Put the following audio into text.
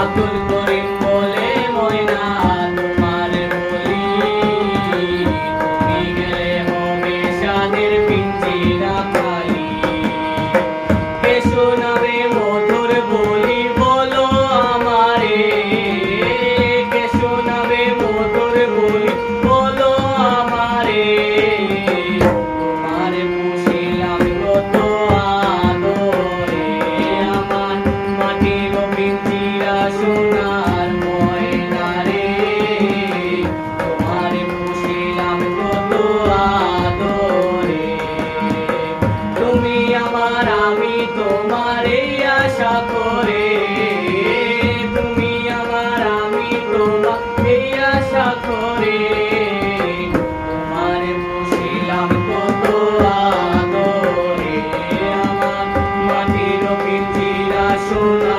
I'm gonna. তোমারে আশা করে। তুমি আমার, আমি তোমাকে আশা করে। তোমার বসিলাম কত আদরে। আমার মাটির পিঞ্জিরা শোনা